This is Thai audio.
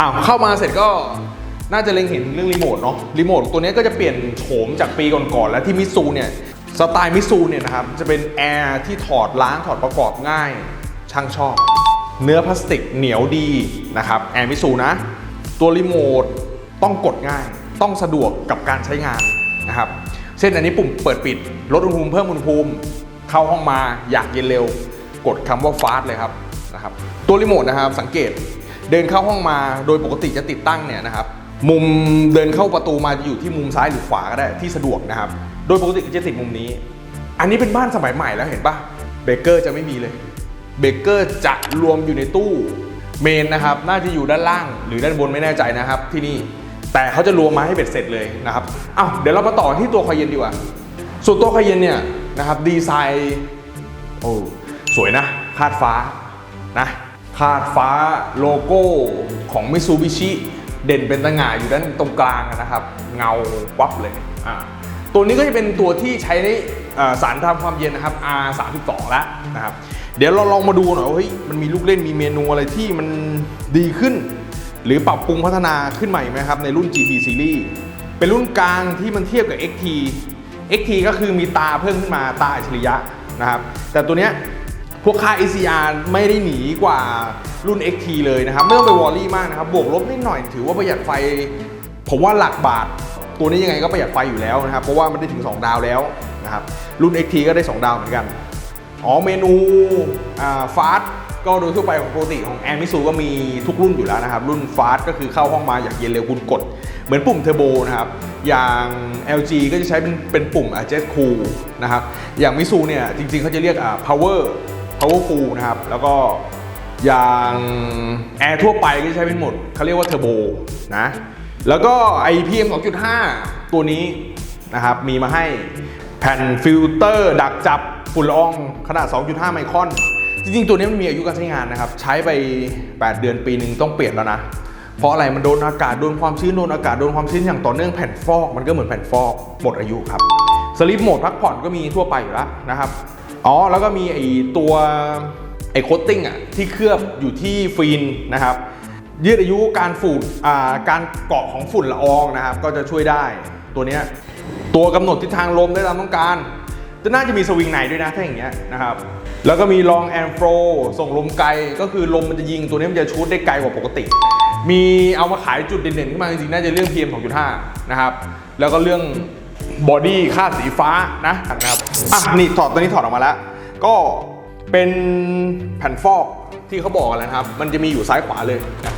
อ้าวเข้ามาเสร็จก็น่าจะเล็งเห็นเรื่องรีโมทเนาะรีโมทตัวนี้ก็จะเปลี่ยนโฉมจากปีก่อนๆแล้วที่มิซูเนี่ยสไตล์มิซูเนี่ยนะครับจะเป็นแอร์ที่ถอดล้างถอดประกอบง่าย ช่างชอบ เนื้อพลาสติกเหนียวดีนะครับแอร์มิซูนะ ตัวรีโมทต้องกดง่าย ต้องสะดวกกับการใช้งานนะครับเช่นอันนี้ปุ่มเปิดปิดลดอุณหภูมิเพิ่มอุณหภูมิ เข้าห้องมาอยากเย็นเร็ว กดคำว่าฟาสเลยครับนะครับตัวรีโมทนะครับสังเกต เดินเข้าห้องมาโดยปกติจะติดตั้งเนี่ยนะครับมุมเดินเข้าประตูมาจะอยู่ที่มุมซ้ายหรือขวาก็ได้ที่สะดวกนะครับ โดยปกติจะติดมุมนี้ อันนี้เป็นบ้านสมัยใหม่แล้วเห็นปะเบเกอร์จะไม่มีเลยเบเกอร์จะรวมอยู่ในตู้เมนนะครับน่าจะอยู่ด้านล่าง หรือด้านบนไม่แน่ใจนะครับที่นี่แต่เขาจะรวมมาให้เบ็ดเสร็จเลยนะครับอ้าวเดี๋ยวเรามาต่อที่ตัวคอยเย็นดีกว่าส่วนตัวคอยเย็นเนี่ยนะครับดีไซน์โอ้สวยนะคาดฟ้านะ คาดฟ้าโลโก้ของ Mitsubishi เด่นเป็นตะหง่าอยู่ด้านตรงกลางนะครับ เงาวับเลยอ่าตัวนี้ก็จะเป็นตัวที่ใช้ในสารทำความเย็นนะครับ R32 แล้วนะครับ เดี๋ยวเราลองมาดูหน่อยว่าเฮ้ยมันมีลูกเล่นมีเมนูอะไรที่มันดีขึ้น หรือปรับปรุงพัฒนาขึ้นใหม่ไหมครับ ในรุ่น GT Series เป็นรุ่นกลางที่มันเทียบกับ XT XT ก็คือมีตาเพิ่มขึ้นมาตาอัจฉริยะนะครับ แต่ตัวเนี้ย พวกค่า ACR ไม่ได้หนีกว่ารุ่น XT เลยนะครับ ไม่ต้องไปวอรี่มากนะครับ บวกลบนิดหน่อยถือว่าประหยัดไฟ ผมว่าหลักบาท ตัวนี้ยังไงก็ประหยัดไฟอยู่แล้วนะครับ เพราะว่ามันได้ถึง 2 ดาวแล้วนะครับ รุ่น XT ก็ได้ 2 ดาวเหมือนกัน อ๋อเมนูอ่าฟาสก็โดยทั่วไปของปกติของแอร์มิซูก็มีทุกรุ่นอยู่แล้วนะครับ รุ่นฟาสก็คือเข้าห้องมาอยากเย็นเร็วคุณกด เหมือนปุ่มเทอร์โบนะครับ อย่าง LG ก็จะใช้เป็นเป็นปุ่มอ่า Jet Cool นะครับ อย่างมิซูเนี่ยจริงๆเขาจะเรียกอ่า power powerful นะครับ แล้วก็อย่างแอร์ทั่วไปก็ใช้เป็นหมดเขาเรียกว่าเทอร์โบนะ แล้วก็ไอ PM 2.5 ตัวนี้นะครับ มีมาให้แผ่นฟิลเตอร์ ดักจับฝุ่นละอองขนาด 2.5 ไมครอน จริงๆ ตัวนี้มันมีอายุการใช้งานนะครับ ใช้ไป 8 เดือนปีหนึ่งต้องเปลี่ยนแล้วนะ เพราะอะไรมันโดนอากาศ โดนความชื้น โดนอากาศ โดนความชื้นอย่างต่อเนื่องแผ่นฟอก มันก็เหมือนแผ่นฟอกหมดอายุครับสลิปโหมดพักผ่อนก็มีทั่วไปอยู่แล้วนะครับ อ๋อ แล้วก็มีไอตัวไอโคตติ้งอะที่เคลือบอยู่ที่ฟินนะครับ ยืดอายุการฝุ่นการเกาะของฝุ่นละอองนะครับ ก็จะช่วยได้ตัวนี้ตัวกำหนดทิศทางลมได้ตามต้องการจะน่าจะมีสวิงในด้วยนะถ้าอย่างเงี้ยนะครับ แล้วก็มีลองแอนโฟส่งลมไกล ก็คือลมมันจะยิงตัวนี้มันจะชูดได้ไกลกว่าปกติ มีเอามาขายจุดเด่นๆขึ้นมาจริงๆ น่าจะเรื่อง PM 2.5 นะครับ แล้วก็เรื่อง บอดี้ค่าสีฟ้านะนะครับอะนี่ถอดตัวนี้ถอดออกมาแล้ว ก็เป็นแผ่นฟอกที่เขาบอกกันแล้วนะครับ มันจะมีอยู่ซ้ายขวาเลยนะ